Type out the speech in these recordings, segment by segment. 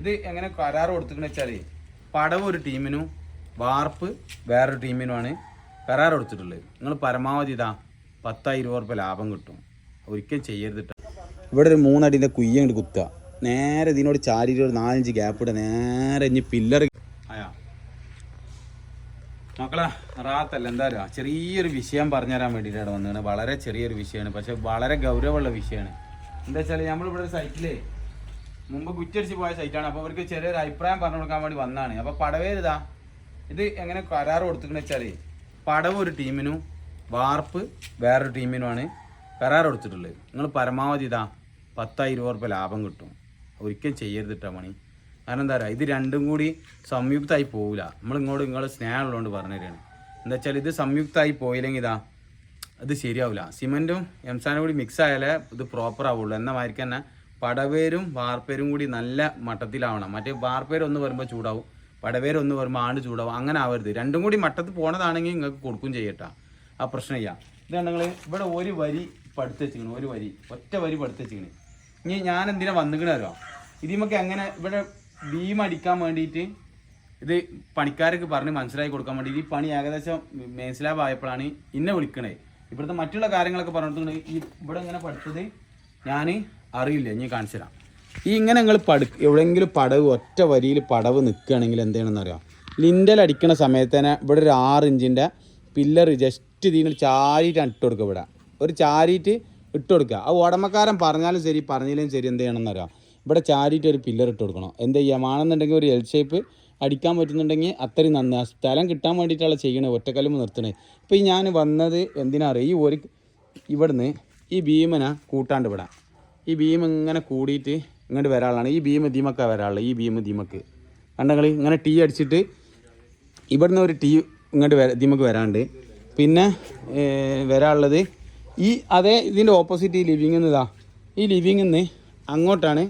ഇത് എങ്ങനെ കരാർ കൊടുത്തിക്കണെന്ന് വെച്ചാൽ പടവ് ഒരു ടീമിനും വാർപ്പ് വേറൊരു ടീമിനുമാണ് കരാർ കൊടുത്തിട്ടുള്ളത്. നിങ്ങൾ പരമാവധി ഇതാ പത്തായിരം ഉറുപ്പ്യ ലാഭം കിട്ടും. ഒരിക്കലും ചെയ്യരുത് ട്ടോ. ഇവിടെ ഒരു മൂന്നടിന്റെ കുയ്യ അങ്ങോട്ട് കുത്തുക. നേരെ ഇതിനോട് ചാരിയിട്ട് ഒരു നാലഞ്ച് ഗ്യാപ്പ് ഇടുക. നേരെ ഇനി പില്ലർ ആയാ. മക്കളെ റാത്തല്ല എന്താ ചെറിയൊരു വിഷയം പറഞ്ഞുതരാൻ വേണ്ടിയിട്ടാണ് വന്നത് വളരെ ചെറിയൊരു വിഷയമാണ്. പക്ഷെ വളരെ ഗൗരവമുള്ള വിഷയമാണ്. എന്താ വെച്ചാൽ നമ്മളിവിടെ ഒരു സൈറ്റിലേ മുമ്പ് കുറ്റടിച്ച് പോയ സൈറ്റാണ് അപ്പോൾ അവർക്ക് ചെറിയൊരു അഭിപ്രായം പറഞ്ഞു കൊടുക്കാൻ വേണ്ടി വന്നതാണ് അപ്പോൾ പടവേരുതാ ഇത് എങ്ങനെ കരാർ കൊടുത്തിക്കണെന്ന് വെച്ചാൽ പടവ് ഒരു ടീമിനും വാർപ്പ് വേറൊരു ടീമിനുമാണ് കരാർ കൊടുത്തിട്ടുള്ളത്. നിങ്ങൾ പരമാവധി ഇതാ പത്തായിരം ഉറുപ്പ്യ ലാഭം കിട്ടും. ഒരിക്കലും ചെയ്യരുത് കേട്ടോ മണി കാരണം എന്താ പറയുക ഇത് രണ്ടും കൂടി സംയുക്തമായി പോവില്ല നമ്മൾ ഇങ്ങോട്ട് നിങ്ങൾ സ്നേഹമുള്ളതുകൊണ്ട് പറഞ്ഞു തരികയാണ് എന്താ വെച്ചാൽ ഇത് സംയുക്തമായി പോയില്ലെങ്കിൽ ഇതാ അത് ശരിയാവില്ല സിമെന്റും എംസാനും കൂടി മിക്സ് ആയാലേ ഇത് പ്രോപ്പർ ആവുള്ളൂ. എന്ന മാതിരിക്ക് തന്നെ പടവേരും വാർപ്പേരും കൂടി നല്ല മട്ടത്തിലാവണം. മറ്റേ വാർപ്പേര് ഒന്ന് വരുമ്പോൾ ചൂടാവും. പടവേര് ഒന്ന് വരുമ്പോൾ ആണ് ചൂടാവും. അങ്ങനെ ആവരുത്. രണ്ടും കൂടി മട്ടത്ത് പോണതാണെങ്കിൽ നിങ്ങൾക്ക് കൊടുക്കും ചെയ്യട്ടാ. ആ പ്രശ്നം ചെയ്യാം ഇതാണ് നിങ്ങൾ ഇവിടെ ഒരു വരി പടുത്ത് വെച്ചിരിക്കണം ഒരു വരി. ഒറ്റ വരി പടുത്ത് വെച്ചിരിക്കണേ ഇനി ഞാൻ എന്തിനാ വന്നിക്കണോ ഇതിമൊക്കെ എങ്ങനെ ഇവിടെ ബീം അടിക്കാൻ വേണ്ടിയിട്ട് ഇത് പണിക്കാർക്ക് പറഞ്ഞ് മനസ്സിലാക്കി കൊടുക്കാൻ വേണ്ടി ഈ പണി ഏകദേശം മനസ്സിലാവ് ആയപ്പോഴാണ് ഇന്നെ വിളിക്കണേ. ഇവിടുത്തെ മറ്റുള്ള കാര്യങ്ങളൊക്കെ പറഞ്ഞിട്ടുണ്ട് ഈ ഇവിടെ ഇങ്ങനെ പഠിച്ചത് ഞാൻ അറിയില്ല ഇനി കാണിച്ചു തരാം ഈ ഇങ്ങനെ നിങ്ങൾ പടു എവിടെയെങ്കിലും പടവ് ഒറ്റ വരിയിൽ പടവ് നിൽക്കുകയാണെങ്കിൽ എന്താണെന്ന് അറിയാം ലിൻഡൽ അടിക്കണ സമയത്ത് തന്നെ ഇവിടെ ഒരു ആറ് ഇഞ്ചിന്റെ പില്ലർ ജസ്റ്റ് ഇതിന് ചാരിയിട്ടാണ് ഇട്ട് കൊടുക്കുക ഇവിടെ. ഒരു ചാരിയിട്ട് ഇട്ട് കൊടുക്കുക. ആ ഉടമക്കാരൻ പറഞ്ഞാലും ശരി പറഞ്ഞാലും ശരി എന്ത് ചെയ്യണമെന്ന് ഇവിടെ ചാരിയിട്ട് ഒരു പില്ലർ ഇട്ട് കൊടുക്കണം. എന്ത് ചെയ്യാം ആണെന്നുണ്ടെങ്കിൽ ഒരു എൽ ഷേപ്പ് അടിക്കാൻ പറ്റുന്നുണ്ടെങ്കിൽ അത്രയും നന്ന്. ആ സ്ഥലം കിട്ടാൻ വേണ്ടിയിട്ടുള്ള ചെയ്യണേ ഒറ്റക്കല്ലുമ്പോൾ നിർത്തണേ ഇപ്പോൾ ഈ ഞാൻ വന്നത് എന്തിനാ അറിയാം? ഈ ഒരു ഇവിടുന്ന് ഈ ഭീമന കൂട്ടാണ്ട് വിടാം ഈ ഭീം ഇങ്ങനെ കൂടിയിട്ട് ഇങ്ങോട്ട് വരാളാണ് ഈ ഭീം ദീമക്ക വരാളുള്ളത് ഈ ഭീം ദീമക്ക് കണ്ടങ്ങൾ ഇങ്ങനെ ടീ അടിച്ചിട്ട് ഇവിടുന്ന് ഒരു ടീ ഇങ്ങോട്ട് വര ദീമക്ക് വരാണ്ട്. പിന്നെ വരാനുള്ളത് ഈ അതേ ഇതിന്റെ ഓപ്പോസിറ്റ് ഈ നിന്ന് ഇതാ. ഈ ലിവിങ്ങിൽ നിന്ന് അങ്ങോട്ടാണ്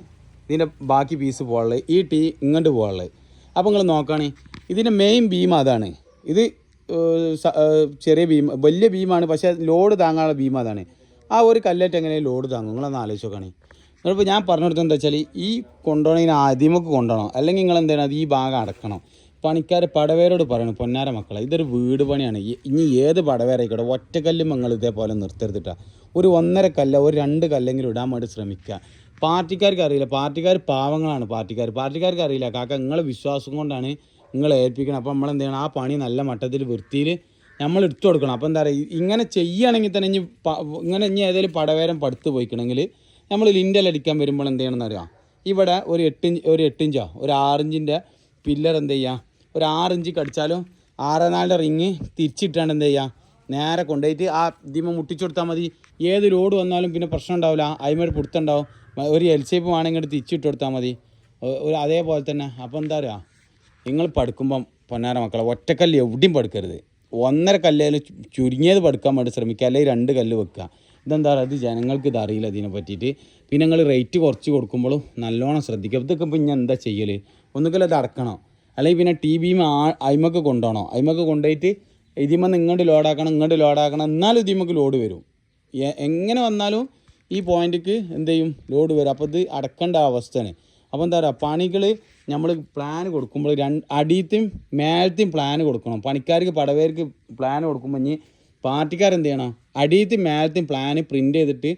ഇതിന്റെ ബാക്കി പീസ് പോകാനുള്ളത് ഈ ടീ ഇങ്ങോട്ട് പോകാനുള്ളത് അപ്പോൾ നിങ്ങൾ നോക്കുകയാണെ ഇതിന്റെ മെയിൻ ബീം അതാണ്. ഇത് ചെറിയ ബീം വലിയ ബീമാണ് പക്ഷേ ലോഡ് താങ്ങാനുള്ള ബീം അതാണ്. ആ ഒരു കല്ലേറ്റ് എങ്ങനെ ലോഡ് താങ്ങും നിങ്ങളൊന്ന് ആലോചിച്ച് നോക്കണേ. നിങ്ങളിപ്പോൾ ഞാൻ പറഞ്ഞു എന്താ വെച്ചാൽ ഈ കൊണ്ടുപോകണതിന് ആദ്യമൊക്കെ കൊണ്ടുപോകണം അല്ലെങ്കിൽ നിങ്ങൾ എന്താണ് അത് ഈ ഭാഗം അടക്കണം. പണിക്കാർ പടവേരോട് പറയണം പൊന്നാര മക്കളെ ഇതൊരു വീട് പണിയാണ്. ഇനി ഏത് പടവേരായിക്കോട്ടെ ഒറ്റക്കല്ലും നിങ്ങൾ ഇതേപോലെ നിർത്തരുതിട്ടാ. ഒരു ഒന്നര കല്ല ഒരു രണ്ട് കല്ലെങ്കിലും ഇടാൻ വേണ്ടി ശ്രമിക്കുക. പാർട്ടിക്കാർക്ക് അറിയില്ല പാർട്ടിക്കാർ പാവങ്ങളാണ് പാർട്ടിക്കാർ പാർട്ടിക്കാർക്ക് അറിയില്ല കാക്ക നിങ്ങളെ വിശ്വാസം കൊണ്ടാണ് നിങ്ങളെ ഏൽപ്പിക്കണം. അപ്പോൾ നമ്മൾ എന്ത് ചെയ്യണം ആ പണി നല്ല മട്ടത്തിൽ വൃത്തിയിൽ നമ്മൾ എടുത്തു കൊടുക്കണം. അപ്പോൾ എന്താ പറയുക ഇങ്ങനെ ചെയ്യുകയാണെങ്കിൽ തന്നെ ഇനി ഇങ്ങനെ ഇനി ഏതെങ്കിലും പടവേരം പടുത്ത് പോയിക്കണമെങ്കിൽ നമ്മൾ ലിൻഡൽ അടിക്കാൻ വരുമ്പോൾ എന്ത് ചെയ്യണമെന്ന് അറിയാം ഇവിടെ ഒരു എട്ടിഞ്ച് ഒരു എട്ടിഞ്ചോ ഒരു ആറിഞ്ചിന്റെ പില്ലർ എന്ത് ചെയ്യുക? ഒരു ആറിഞ്ച് കടിച്ചാലും ആറ് നാലിന്റെ റിങ് തിരിച്ചിട്ടാണ് എന്ത് ചെയ്യുക? നേരെ കൊണ്ടുപോയിട്ട് ആ ഇതിമ മുട്ടിച്ചു കൊടുത്താൽ മതി. ഏത് ലോഡ് വന്നാലും പിന്നെ പ്രശ്നം ഉണ്ടാവില്ല. അതിമേട് പിടുത്തുണ്ടാവും. ഒരു എൽ ഷേപ്പ് വേണമെങ്കിൽ തിരിച്ചിട്ട് കൊടുത്താൽ മതി. ഒരു അതേപോലെ തന്നെ. അപ്പോൾ എന്താ പറയുക? നിങ്ങൾ പടുക്കുമ്പം പൊന്നാര മക്കളെ ഒറ്റക്കല്ല് എവിടെയും പടുക്കരുത്. ഒന്നര കല്ലേൽ ചുരുങ്ങിയത് പടുക്കാൻ വേണ്ടി ശ്രമിക്കുക. അല്ലെങ്കിൽ രണ്ട് കല്ല് വെക്കുക. ഇതെന്താ പറയുക? ഇത് ജനങ്ങൾക്ക് ഇത് അറിയില്ല ഇതിനെ പറ്റിയിട്ട്. പിന്നെ നിങ്ങൾ റേറ്റ് കുറച്ച് കൊടുക്കുമ്പോഴും നല്ലോണം ശ്രദ്ധിക്കുക. ഇതൊക്കെ ഇനി എന്താ ചെയ്യൽ ഒന്നുകിൽ അത് അടക്കണോ. അല്ലെങ്കിൽ പിന്നെ ടി വി അയിമക്ക് കൊണ്ടുപോകണോ അയിമക്ക് കൊണ്ടുപോയിട്ട് ഇതിമെന്ന് ഇങ്ങോട്ട് ലോഡാക്കണം ഇങ്ങോട്ട് ലോഡാക്കണം എന്നാലും ഇതിമക്ക് ലോഡ് വരും. എങ്ങനെ വന്നാലും ഈ പോയിന്റിക്ക് എന്ത് ചെയ്യും? ലോഡ് വരും. അപ്പോൾ ഇത് അടക്കേണ്ട അവസ്ഥയാണ്. അപ്പോൾ എന്താ പറയുക പണികൾ നമ്മൾ പ്ലാൻ കൊടുക്കുമ്പോൾ രണ്ട് അടിയത്തെയും മേലത്തെയും പ്ലാൻ കൊടുക്കണം. പണിക്കാർക്ക് പടവേർക്ക് പ്ലാൻ കൊടുക്കുമ്പോൾ ഇനി പാർട്ടിക്കാരെന്ത് ചെയ്യണം? അടിയത്തെയും മേലത്തെയും പ്ലാൻ പ്രിന്റ് ചെയ്തിട്ട്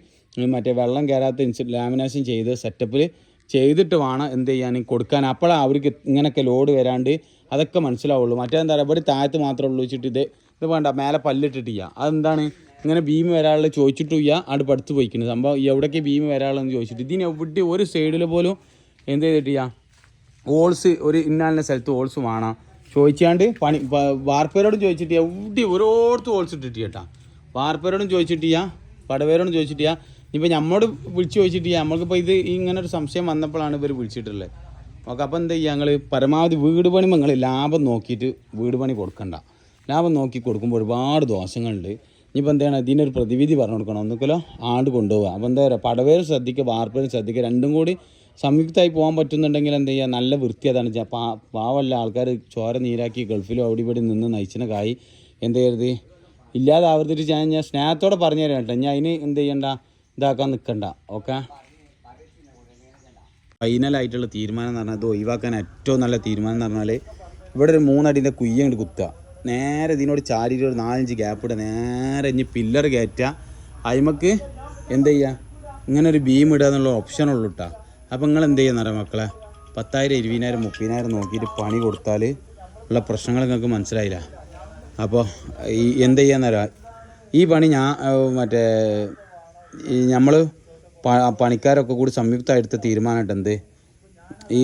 മറ്റേ വെള്ളം കയറാത്ത ലാമിനേഷൻ ചെയ്ത് സെറ്റപ്പിൽ ചെയ്തിട്ട് വേണം എന്ത് ചെയ്യാൻ കൊടുക്കാൻ. അപ്പോഴാണ് അവർക്ക് ഇങ്ങനെയൊക്കെ ലോഡ് വരാണ്ട് അതൊക്കെ മനസ്സിലാവുള്ളൂ. മറ്റേ എന്താ പറയുക ഇവിടെ താഴത്ത് മാത്രമേ ഉള്ളൂ വെച്ചിട്ട് ഇത് ഇത് വേണ്ട മേലെ പല്ലിട്ടിട്ട് ചെയ്യുക അതെന്താണ്? ഇങ്ങനെ ഭീമ് വരാനുള്ള ചോദിച്ചിട്ടും ഇല്ല അവിടെ പടുത്ത് പോയിക്കുന്നത് സംഭവം എവിടേക്ക് ഭീമ് വരാനുള്ളതെന്ന് ചോദിച്ചിട്ട്. ഇതിന് എവിടെ ഒരു സൈഡിൽ പോലും എന്ത് ചെയ്തിട്ട് ചെയ്യാം ഓൾസ് ഒരു ഇന്നാലിന്റെ സ്ഥലത്ത് ഓൾസ് വേണം. ചോദിച്ചാണ്ട് പണി വാർപ്പേരോടും ചോദിച്ചിട്ട് എവിടെ ഓരോരുത്തും ഓൾസ് ഇട്ടിട്ട് കേട്ടാ. വാർപ്പേരോടും ചോദിച്ചിട്ട് ചെയ്യാം പടവേരോടും ചോദിച്ചിട്ട് ചെയ്യാം ഇനിയിപ്പോൾ നമ്മോട് വിളിച്ച് ചോദിച്ചിട്ട് ചെയ്യാം നമ്മൾക്കിപ്പോൾ ഇത് ഇങ്ങനെ ഒരു സംശയം വന്നപ്പോഴാണ് ഇവർ വിളിച്ചിട്ടുള്ളത്. ഓക്കെ അപ്പോൾ എന്താ ചെയ്യുക ഞങ്ങൾ പരമാവധി വീട് പണി നിങ്ങൾ ലാഭം നോക്കിയിട്ട് വീട് പണി കൊടുക്കണ്ട. ലാഭം നോക്കി കൊടുക്കുമ്പോൾ ഒരുപാട് ദോഷങ്ങളുണ്ട്. ഇനിയിപ്പോൾ എന്താണ്? ഇതിനൊരു പ്രതിവിധി പറഞ്ഞു കൊടുക്കണം. ഒന്നുകിലോ ആണ്ട് കൊണ്ടുപോകുക അപ്പോൾ എന്താ പറയുക പടവേരും ശ്രദ്ധിക്കുക വാർപ്പേരും ശ്രദ്ധിക്കുക. രണ്ടും കൂടി സംയുക്തമായി പോകാൻ പറ്റുന്നുണ്ടെങ്കിൽ എന്ത് ചെയ്യുക? നല്ല വൃത്തി അതാണ്. പാ പാവമല്ല ആൾക്കാർ ചോര നീരാക്കി ഗൾഫിലും അവിടെ ഇവിടെ നിന്ന് നയിച്ചിന് കായി എന്ത് ചെയ്യരുത്? ഇല്ലാതെ ആവർത്തിച്ച് ഞാൻ ഞാൻ സ്നേഹത്തോടെ പറഞ്ഞു തരാം കേട്ടോ. ഞാൻ അതിന് എന്ത് ചെയ്യണ്ട? ഇതാക്കാൻ നിൽക്കണ്ട ഓക്കെ? ഫൈനലായിട്ടുള്ള തീരുമാനം എന്ന് പറഞ്ഞാൽ ഇത് ഒഴിവാക്കാൻ ഏറ്റവും നല്ല തീരുമാനം എന്ന് പറഞ്ഞാൽ ഇവിടെ ഒരു മൂന്നടിന്റെ കുയ്യ അങ്ങോട്ട് കുത്തുക. നേരെ ഇതിനോട് ചാരിയിട്ട് ഒരു നാലഞ്ച് ഗ്യാപ്പ് ഇടുക. നേരെ ഇനി പില്ലർ കയറ്റുക അയിമക്ക് എന്ത് ചെയ്യുക? ഇങ്ങനെ ഒരു ബീം ഇടുക എന്നുള്ള ഓപ്ഷൻ ഉള്ളൂ കേട്ടോ അപ്പോൾ നിങ്ങൾ എന്ത് ചെയ്യുന്നറിയാം മക്കളെ? പത്തായിരം ഇരുപതിനായിരം മുപ്പതിനായിരം നോക്കിയിട്ട് പണി കൊടുത്താൽ ഉള്ള പ്രശ്നങ്ങൾ നിങ്ങൾക്ക് മനസ്സിലായില്ല? അപ്പോൾ ഈ എന്ത് ചെയ്യാന്നറിയാം ഈ പണി ഞാൻ മറ്റേ ഈ നമ്മൾ പണിക്കാരൊക്കെ കൂടി സംയുക്തമായിട്ട് തീരുമാനമായിട്ട് എന്ത്? ഈ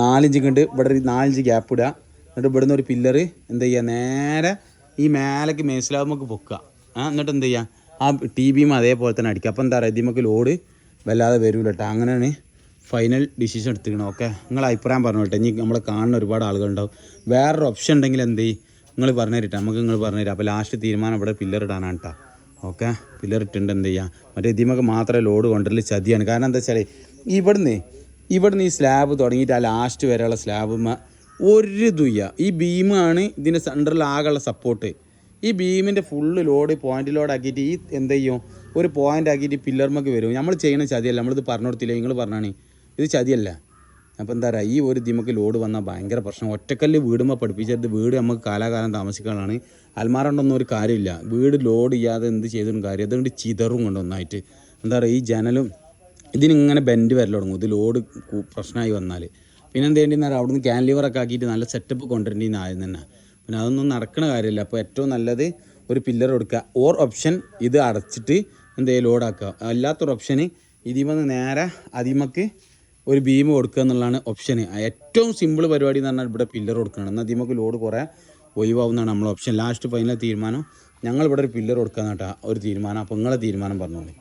നാലിഞ്ച് കണ്ട് ഇവിടെ നാലിഞ്ച് ഗ്യാപ്പ് ഇടുക. എന്നിട്ട് ഇവിടുന്ന് ഒരു പില്ലറ് എന്ത് ചെയ്യുക നേരെ ഈ മേലേക്ക് മേസിലാവുമ്പോൾ പൊക്കുക. ആ എന്നിട്ട് എന്ത് ചെയ്യുക ആ ടി ബിയും അതേപോലെ തന്നെ അടിക്കുക. അപ്പോൾ എന്താ പറയുക ഇതിമക്ക് ലോഡ് വല്ലാതെ വരൂല കേട്ടോ അങ്ങനെയാണ് ഫൈനൽ ഡിസിഷൻ എടുത്തിരിക്കണം. ഓക്കെ നിങ്ങൾ അഭിപ്രായം പറഞ്ഞു കേട്ടോ ഇനി നമ്മളെ കാണുന്ന ഒരുപാട് ആളുകളുണ്ടാവും. വേറൊരു ഓപ്ഷൻ ഉണ്ടെങ്കിൽ എന്ത് ചെയ്യും? നിങ്ങൾ പറഞ്ഞു തരട്ടെ. നമുക്ക് നിങ്ങൾ പറഞ്ഞു തരാം. അപ്പോൾ ലാസ്റ്റ് തീരുമാനം ഇവിടെ പില്ലർ ഇടാനാണ് കേട്ടോ ഓക്കെ പില്ലർ ഇട്ടുണ്ട് എന്ത് ചെയ്യുക മറ്റേ ഇതിമൊക്കെ മാത്രമേ ലോഡ് കൊണ്ടുവരൽ ചതിയാണ്. കാരണം എന്താ വെച്ചാൽ ഇവിടുന്ന് ഇവിടുന്ന് ഈ സ്ലാബ് തുടങ്ങിയിട്ട് ആ ലാസ്റ്റ് വരെയുള്ള സ്ലാബ് ഒരു ദുയ്യ ഈ ബീമാണ് ഇതിന്റെ സെന്ററിൽ ആകെയുള്ള സപ്പോർട്ട് ഈ ബീമിന്റെ ഫുള്ള് ലോഡ് പോയിന്റ് ലോഡ് ആക്കിയിട്ട് ഈ എന്ത് ചെയ്യും? ഒരു പോയിന്റ് ആക്കിയിട്ട് പില്ലർമൊക്കെ വരും. നമ്മൾ ചെയ്യുന്ന ചതിയല്ല. നമ്മളിത് പറഞ്ഞു കൊടുത്തില്ല? നിങ്ങൾ പറഞ്ഞാണ്. ഇത് ചതിയല്ല. അപ്പോൾ എന്താ പറയുക ഈ ഒരു ദിമക്ക് ലോഡ് വന്നാൽ ഭയങ്കര പ്രശ്നം. ഒറ്റക്കല്ല് വീടുമ്പോൾ പഠിപ്പിച്ചത് വീട് നമുക്ക് കാലാകാലം താമസിക്കാനാണ് അൽമാര കൊണ്ടൊന്നും ഒരു കാര്യമില്ല. വീട് ലോഡ് ചെയ്യാതെ എന്ത് ചെയ്തിട്ടും കാര്യം അതുകൊണ്ട് ചിതറും കൊണ്ട് ഒന്നായിട്ട്. എന്താ പറയുക ഈ ജനലും ഇതിനിങ്ങനെ ബെൻഡ് വരൽ തുടങ്ങും. ഇത് ലോഡ് പ്രശ്നമായി വന്നാൽ പിന്നെ എന്ത് ചെയ്യേണ്ടി എന്നാൽ അവിടുന്ന് ക്യാൻലിവറൊക്കെ ആക്കിയിട്ട് നല്ല സെറ്റപ്പ് കൊണ്ടുവരേണ്ടി ആദ്യം തന്നെ. പിന്നെ അതൊന്നും നടക്കുന്ന കാര്യമില്ല. അപ്പോൾ ഏറ്റവും നല്ലത് ഒരു പില്ലർ കൊടുക്കുക ഓർ ഓപ്ഷൻ ഇത് അടച്ചിട്ട് എന്തെങ്കിലും ലോഡാക്കുക അല്ലാത്തൊരു ഓപ്ഷന് ഇതിമന്ന് നേരെ അതിമക്ക് ഒരു ബീം കൊടുക്കുക എന്നുള്ളതാണ് ഓപ്ഷന് ഏറ്റവും സിമ്പിൾ പരിപാടി എന്ന് പറഞ്ഞാൽ ഇവിടെ പില്ലർ കൊടുക്കണം എന്നാൽ നമുക്ക് ലോഡ് കുറേ ഒഴിവാകുന്നതാണ് നമ്മൾ ഓപ്ഷൻ ലാസ്റ്റ് ഫൈനൽ തീരുമാനം. ഞങ്ങൾ ഇവിടെ ഒരു പില്ലർ കൊടുക്കുക കേട്ടോ. ഒരു തീരുമാനം. അപ്പോൾ നിങ്ങളെ തീരുമാനം പറഞ്ഞോളൂ.